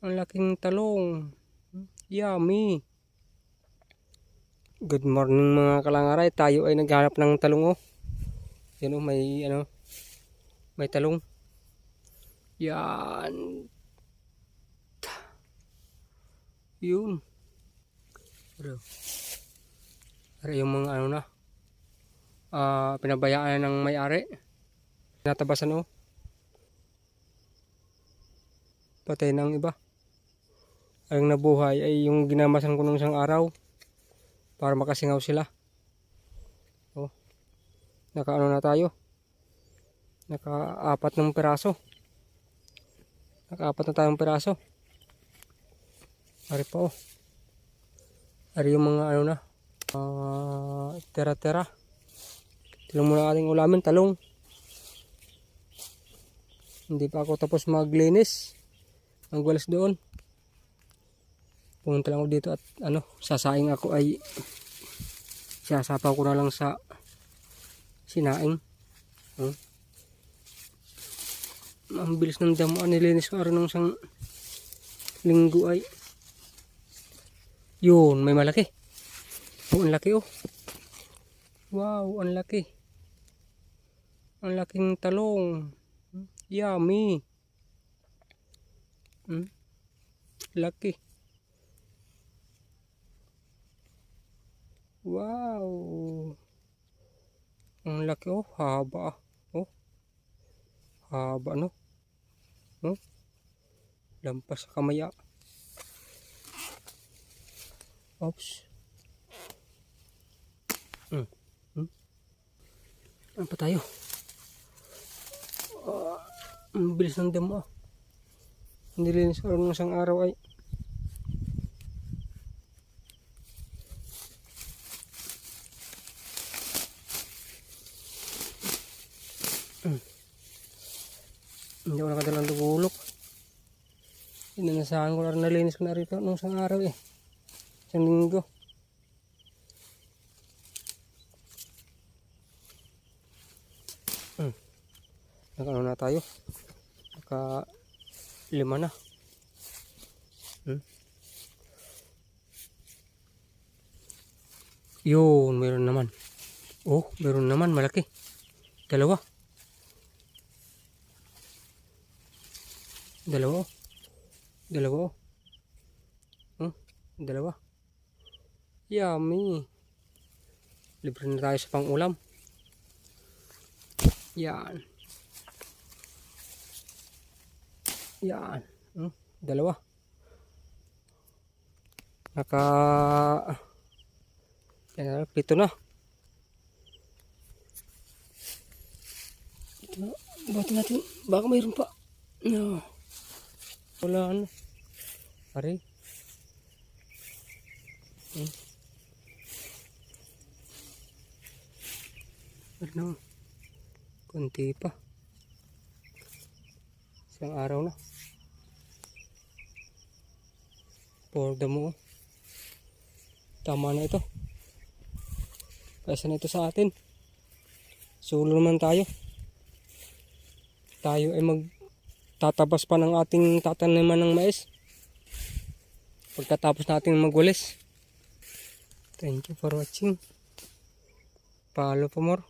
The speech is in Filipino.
Ang laking talong. Yummy. Good morning mga kalangaray. Tayo ay naghanap ng talong oh. Yan oh, may ano, may talong. Yan. Yun. Pero, pero yung mga ano na, ah pinabayaan na ng may-ari. Natabasan oh. Patay ng iba. Ang nabuhay ay yung ginamasan ko nung isang araw para makasingaw sila. Oh. Nakaano na tayo. Naka-apat ng piraso. Naka-apat na tayong piraso. Ari pa oh. Ari yung mga ano na. ah, tera-tera. Talong muna ating ulamin, talong. Hindi pa ako tapos maglinis. Ang walas doon. Pumunta lang ako dito at ano, sasaing ako ay sasapaw ko na lang sa sinaing. Hmm. Ang bilis ng damo. Ang nilinis ko araw ng isang linggo ay yun, may malaki. Oh, ang laki oh. Wow, ang laki. Ang laking talong. Yummy. Hmm? Laki. Wow. Ang laki oh, haba ah. Oh. Haba no. Oh. Lampas sa kamaya. Oops. Hmm. Hmm. Ano pa tayo? Ah, ang bilis ng damo ah. Nilinis ko ng isang araw ay Hindi ko nakadalang dugulok. Inanasahan ko na rin nalinis ko na rito nung isang araw eh. Isang linggo. Hmm. Naka-ano na tayo. Naka lima na. Hmm. Yun, meron naman. Oh, meron naman malaki. Dalawa. Dalawa. oh. Dalawa. oh. Hmm, dalawa. Yummy. Libre na tayo sa pang-ulam. Yan. Yan. Hmm, dalawa. Naka... Yan, pito na. Ito na. Buhatin natin. Baka mayroon pa. No. Wala ano. Pare. Hmm. Ano? Kunti pa. Isang araw na. The mo. Tama na ito. Kaysa na ito sa atin. Solo naman tayo. Tayo ay mag tatabas pa ng ating tataniman ng mais. Pagkatapos natin magwalis. Thank you for watching. Follow for more.